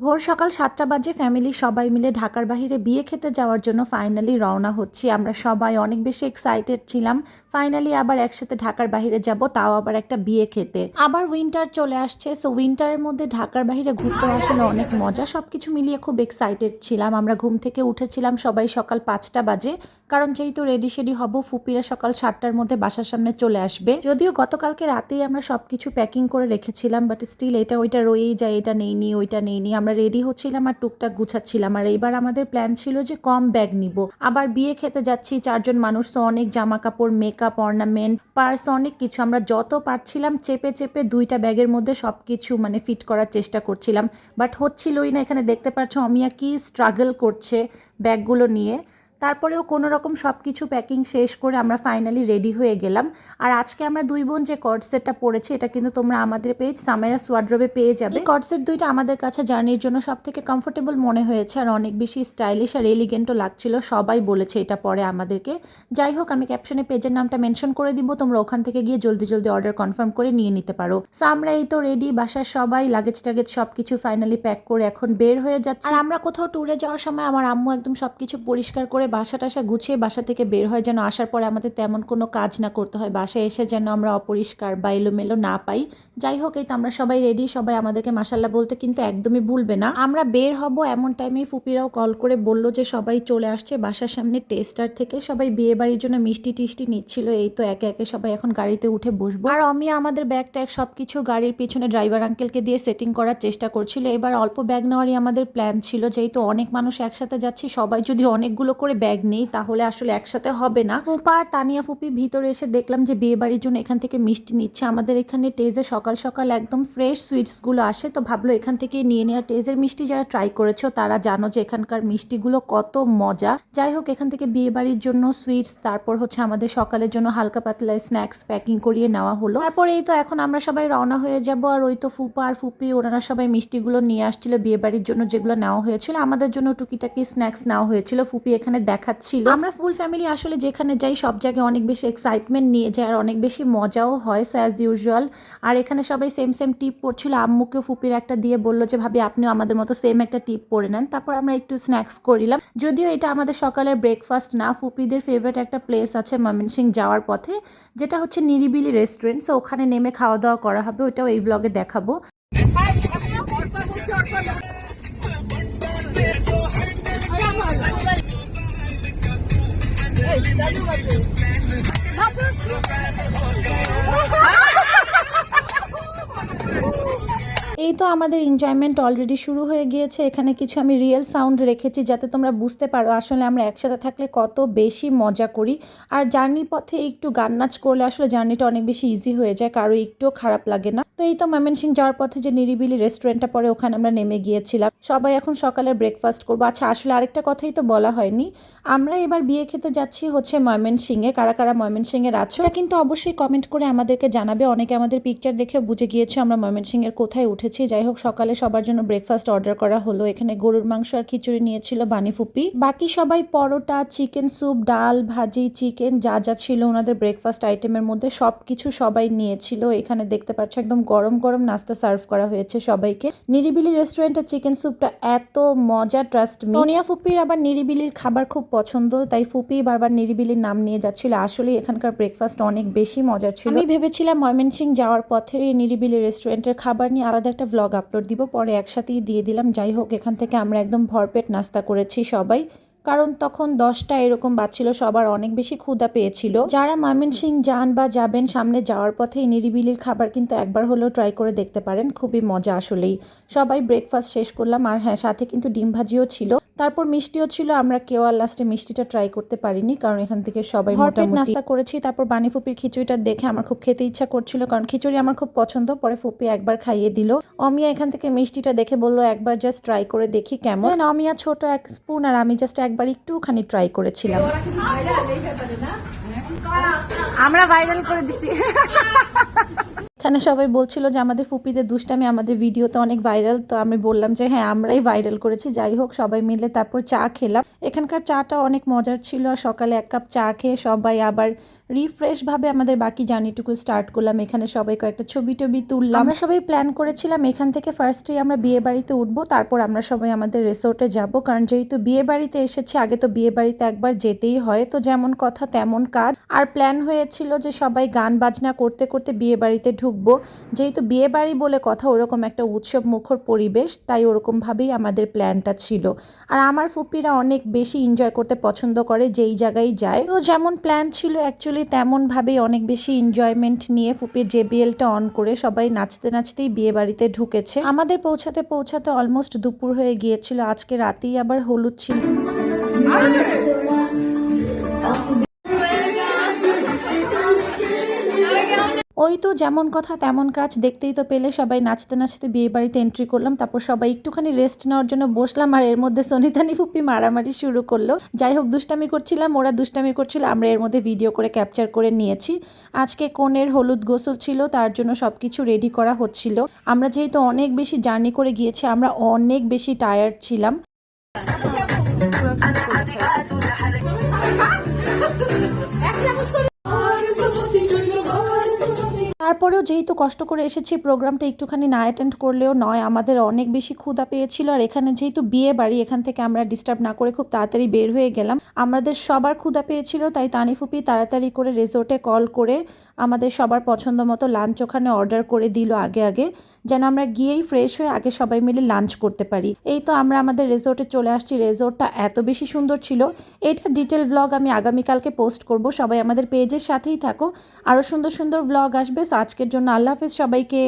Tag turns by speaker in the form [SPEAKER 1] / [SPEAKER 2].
[SPEAKER 1] ভোর সকাল সাতটা বাজে ফ্যামিলি সবাই মিলে ঢাকার বাইরে বিয়ে খেতে যাওয়ার জন্য ফাইনালি রওনা হচ্ছি। আমরা সবাই অনেক বেশি এক্সাইটেড ছিলাম। ফাইনালি আবার একসাথে ঢাকার বাইরে যাব, তাও আবার একটা বিয়ে খেতে। আবার উইন্টার চলে আসছে সো উইন্টারের মধ্যে ঢাকার বাইরে ঘুরতে আসলে অনেক মজা। সব কিছু মিলিয়ে খুব এক্সাইটেড ছিলাম। আমরা ঘুম থেকে উঠেছিলাম সবাই সকাল পাঁচটা বাজে। কারণ যেহেতু রেডি শেডি হব, ফুপিরা সকাল সাতটার মধ্যে বাসার সামনে চলে আসবে। যদিও গতকালকে রাতেই আমরা সবকিছু প্যাকিং করে রেখেছিলাম বাট স্টিল এটা, ওইটা রয়েই যায়, এটা নেইনি ওইটা নেইনি আমরা রেডি হচ্ছিলাম আর টুকটাক গুছাচ্ছিলাম। আর এইবার আমাদের প্ল্যান ছিল যে কম ব্যাগ নিব। আবার বিয়ে খেতে যাচ্ছি, চারজন মানুষ তো অনেক জামা কাপড় মেকআপ অর্নামেন্ট পার্স অনেক কিছু। আমরা যত পারছিলাম চেপে চেপে দুইটা ব্যাগের মধ্যে সব কিছু মানে ফিট করার চেষ্টা করছিলাম। বাট হচ্ছিলই না, এখানে দেখতে পাচ্ছ, অমিয়া কি স্ট্রাগল করছে ব্যাগগুলো নিয়ে। তারপরেও কোনো রকম সব কিছু প্যাকিং শেষ করে আমরা ফাইনালি রেডি হয়ে গেলাম। আর আজকে আমরা দুই বোন যে কর্ড সেটটা পরেছি, এটা কিন্তু তোমরা আমাদের পেজ সামেরা সোয়াড্রবে পেয়ে যাবে। এই কর্ড সেট দুইটা আমাদের কাছে জার্নির জন্য সব থেকে কমফোর্টেবল মনে হয়েছে, আর অনেক বেশি স্টাইলিশ আর এলিগেন্টও লাগছিল, সবাই বলেছে এটা পরে আমাদেরকে। যাই হোক, আমি ক্যাপশনে পেজের নামটা মেনশন করে দিব, তোমরা ওখান থেকে গিয়ে জলদি জলদি অর্ডার কনফার্ম করে নিয়ে নিতে পারো। সো আমরা এই তো রেডি বাসার সবাই লাগেজ টাগেজ সব কিছু ফাইনালি প্যাক করে এখন বের হয়ে যাচ্ছে। আর আমরা কোথাও ট্যুরে যাওয়ার সময় আমার আম্মু একদম সব কিছু পরিষ্কার করে বাসা টাসা গুছিয়ে বাসা থেকে বের হয় যেন আসার পরে আমাদের তেমন কোনো কাজ না করতে হয়। বাসায় এসে যেন আমরা অপরিষ্কার বা এলোমেলো না পাই। যাই হোক, এই তো আমরা সবাই রেডি সবাই আমাদেরকে মাসাল্লাহ বলতে কিন্তু একদমই ভুলবে না। আমরা বের হব এমন টাইমেই ফুপিরাও কল করে বলল যে সবাই চলে আসছে বাসার সামনে টেস্টার থেকে। সবাই বিয়ে বাড়ির জন্য মিষ্টি টিষ্টি নিচ্ছিল। এই তো একে একে সবাই এখন গাড়িতে উঠে বসবো। আর অমিয়া আমাদের ব্যাগ ট্যাগ সব কিছু গাড়ির পিছনে ড্রাইভার আঙ্কেলকে দিয়ে সেটিং করার চেষ্টা করছিল। এবার অল্প ব্যাগ নেওয়ারই আমাদের প্ল্যান ছিল যেহেতু অনেক মানুষ একসাথে যাচ্ছি, সবাই যদি অনেকগুলো করে ব্যাগ নেই, তাহলে আসলে একসাথে হবে না। ফুপা আর তানিয়া ফুপি ভিতরে এসে দেখলাম যে বিয়ে বাড়ির জন্য এখান থেকে মিষ্টি নিচ্ছে। আমাদের এখানে টেজে সকাল সকাল একদম ফ্রেশ সুইটসগুলো আসে, তো ভাবলো এখান থেকে নিয়ে নেওয়া টেজের মিষ্টি যারা ট্রাই করেছ, তারা জানো যে এখানকার মিষ্টিগুলো কত মজা। যাই হোক, এখান থেকে বিয়ে বাড়ির জন্য সুইটস তারপর হচ্ছে আমাদের সকালের জন্য হালকা পাতলা স্ন্যাক্স প্যাকিং করিয়ে নেওয়া হলো। তারপরে এই তো এখন আমরা সবাই রওনা হয়ে যাব, আর ওই তো ফুপা আর ফুপি, ওনারা সবাই মিষ্টিগুলো নিয়ে আসছিল বিয়ে বাড়ির জন্য যেগুলো নেওয়া হয়েছিল। আমাদের জন্য টুকিটাকি স্ন্যাক্স নেওয়া হয়েছিল। ফুপি এখানে দেখাচ্ছিল। আমরা ফুল ফ্যামিলি আসলে যেখানে যাই সব জায়গায় অনেক বেশি এক্সাইটমেন্ট নিয়ে যায় আর অনেক বেশি মজাও হয় সো অ্যাজ ইউজুয়াল আর এখানে সবাই সেম সেম টিপ পড়ছিল। আম্মুকেও ফুপির একটা দিয়ে বলল যে ভাবি আপনিও আমাদের মতো সেম একটা টিপ পরে নেন। তারপর আমরা একটু স্ন্যাক্স করিলাম। যদিও এটা আমাদের সকালের ব্রেকফাস্ট না ফুপিদের ফেভারিট একটা প্লেস আছে ময়মনসিং যাওয়ার পথে যেটা হচ্ছে নিরিবিলি রেস্টুরেন্ট সো ওখানে নেমে খাওয়া দাওয়া করা হবে ওইটাও এই ব্লগে দেখাবো। এই তো আমাদের এনজয়মেন্ট অলরেডি শুরু হয়ে গিয়েছে। এখানে কিছু আমি রিয়েল সাউন্ড রেখেছি যাতে তোমরা বুঝতে পারো আসলে আমরা একসাথে থাকলে কত বেশি মজা করি। আর জার্নি পথে একটু গান নাচ করলে আসলে জার্নিটা অনেক বেশি ইজি হয়ে যায়, কারও একটুও খারাপ লাগে না। তো এই তো ময়মনসিং যাওয়ার পথে যে নিরিবিলি রেস্টুরেন্টটা পরে ওখানে আমরা নেমে গিয়েছিলাম। সবাই এখন সকালে ব্রেকফাস্ট করব। আচ্ছা আসলে আরেকটা কথাই তো বলা হয়নি। আমরা এবার বিয়ে খেতে যাচ্ছি হচ্ছে ময়মনসিংয়ে কারা কারা ময়মনসিংয়ের আছো? কিন্তু অবশ্যই কমেন্ট করে আমাদেরকে জানাবে। অনেকে আমাদের পিকচার দেখে বুঝে গিয়েছে আমরা ময়মনসিংয়ের কোথায় উঠেছি। যাই হোক, সকালে সবার জন্য ব্রেকফাস্ট অর্ডার করা হলো। এখানে গরুর মাংস আর খিচুড়ি নিয়েছিল বানি ফুপি। বাকি সবাই পরোটা চিকেন স্যুপ ডাল, ভাজি চিকেন যা যা ছিল ওনাদের ব্রেকফাস্ট আইটেমের মধ্যে সব কিছু সবাই নিয়েছিল। এখানে দেখতে পাচ্ছ একদম গরম গরম নাস্তা সার্ভ করা হয়েছে সবাইকে। নিরিবিলি রেস্টুরেন্টের চিকেন স্যুপটা এত মজা ট্রাস্ট মনিয়া ফুপির আবার নিরিবিলির খাবার খুব পছন্দ, তাই ফুপি বারবার নিরিবিলির নাম নিয়ে যাচ্ছিল। আসলে এখানকার ব্রেকফাস্ট অনেক বেশি মজার ছিল। আমি ভেবেছিলাম ময়মনসিং যাওয়ার পথে এই নিরিবিলি রেস্টুরেন্টের খাবার নিয়ে আলাদা একটা ব্লগ আপলোড দিব, পরে একসাথেই দিয়ে দিলাম। যাই হোক, এখান থেকে আমরা একদম ভরপেট নাস্তা করেছি সবাই। কারণ তখন দশটা এরকম বাজছিল সবার অনেক বেশি ক্ষুধা পেয়েছিল। যারা ময়মনসিং যান বা যাবেন সামনে যাওয়ার পথে এই নিরিবিলির খাবার কিন্তু একবার হলেও ট্রাই করে দেখতে পারেন খুবই মজা আসলেই। সবাই ব্রেকফাস্ট শেষ করলাম আর হ্যাঁ সাথে কিন্তু ডিম ভাজিও ছিল। তারপর মিষ্টিও ছিল আমরা কেউ আর লাস্টে মিষ্টিটা ট্রাই করতে পারিনি কারণ এখান থেকে সবাই মোটামুটি নাস্তা করেছি তারপর বানি ফুপির খিচুড়িটা দেখে আমার খুব খেতে ইচ্ছা করছিল কারণ খিচুড়ি আমার খুব পছন্দ পরে ফুপি একবার খাইয়ে দিল। অমিয়া এখান থেকে মিষ্টিটা দেখে বলল একবার জাস্ট ট্রাই করে দেখি কেমন। অমিয়া ছোট এক স্পুন আর আমি জাস্ট একবার একটুখানি ট্রাই করেছিলাম।
[SPEAKER 2] আমরা ভাইরাল করে দিছি।
[SPEAKER 1] এখানে সবাই বলছিল যে আমাদের ফুপিদের দুষ্টামি আমাদের ভিডিওতে অনেক ভাইরাল, তো আমি বললাম যে হ্যাঁ আমরাই ভাইরাল করেছি, যাই হোক, সবাই মিলে তারপর চা খেলাম। এখানকার চাটা অনেক মজার ছিল আর সকালে এক কাপ চা খেয়ে সবাই আবার রিফ্রেশ ভাবে আমাদের বাকি জার্নিটুকু স্টার্ট করলাম। এখানে সবাই কয়েকটা ছবি টবি তুললাম। আমরা সবাই প্ল্যান করেছিলাম, এখান থেকে ফার্স্টেই আমরা বিয়ে বাড়িতে উঠবো, তারপর আমরা সবাই আমাদের রিসোর্টে যাব। কারণ যেহেতু বিয়ে বাড়িতে এসেছি, আগে তো বিয়ে বাড়িতে একবার যেতেই হয়, তো যেমন কথা তেমন কাজ। আর প্ল্যান হয়েছিল যে সবাই গান বাজনা করতে করতে বিয়ে বাড়িতে ঢুকবো। যেহেতু বিয়ে বাড়ি বলে কথা ওরকম একটা উৎসব মুখর পরিবেশ, তাই ওরকমভাবেই আমাদের প্ল্যানটা ছিল। আর আমার ফুপিরা অনেক বেশি এনজয় করতে পছন্দ করে যেই জায়গায় যায়। তো যেমন প্ল্যান ছিল অ্যাকচুয়ালি তেমনভাবেই অনেক বেশি এনজয়মেন্ট নিয়ে ফুপির জেবিএলটা অন করে সবাই নাচতে নাচতেই বিয়ে বাড়িতে ঢুকেছে। আমাদের পৌঁছাতে পৌঁছাতে অলমোস্ট দুপুর হয়ে গিয়েছিল, আজকে রাতেই আবার হলুদ ছিল। ওই তো যেমন কথা তেমন কাজ, দেখতেই তো পেলে সবাই নাচতে নাচতে বিয়ে বাড়িতে এন্ট্রি করলাম, তারপর সবাই একটুখানি রেস্ট নেওয়ার জন্য বসলাম আর এর মধ্যে সনিতানি ফুপি মারামারি শুরু করল। যাই হোক, দুষ্টামি করছিলাম, ওরা দুষ্টামি করছিল, আমরা এর মধ্যে ভিডিও করে ক্যাপচার করে নিয়েছি। আজকে কনের হলুদ গোসল ছিল, তার জন্য সব কিছু রেডি করা হচ্ছিল। আমরা যেহেতু অনেক বেশি জার্নি করে গিয়েছি, আমরা অনেক বেশি টায়ার্ড ছিলাম। তারপরেও যেহেতু কষ্ট করে এসেছি, প্রোগ্রামটা একটুখানি না অ্যাটেন্ড করলেও নয়, আমাদের অনেক বেশি ক্ষুদা পেয়েছিল। আর এখানে যেহেতু বিয়ে বাড়ি, এখান থেকে আমরা ডিস্টার্ব না করে খুব তাড়াতাড়ি বের হয়ে গেলাম। আমাদের সবার ক্ষুদা পেয়েছিল, তাই তানিফুপি তাড়াতাড়ি করে রেজোর্টে কল করে আমাদের সবার পছন্দ মতো লাঞ্চ ওখানে অর্ডার করে দিল আগে আগে। যেন আমরা গিয়েই ফ্রেশ হয়ে আগে সবাই মিলে লাঞ্চ করতে পারি। এই তো আমরা আমাদের রেজোর্টে চলে আসছি। রেজোর্টটা এত বেশি সুন্দর ছিল। এটা ডিটেল ব্লগ আমি আগামীকালকে পোস্ট করব। সবাই আমাদের পেজের সাথেই থাকো। আরও সুন্দর সুন্দর ব্লগ আসবে। সো আজকের জন্য আল্লাহ হাফিজ সবাইকে।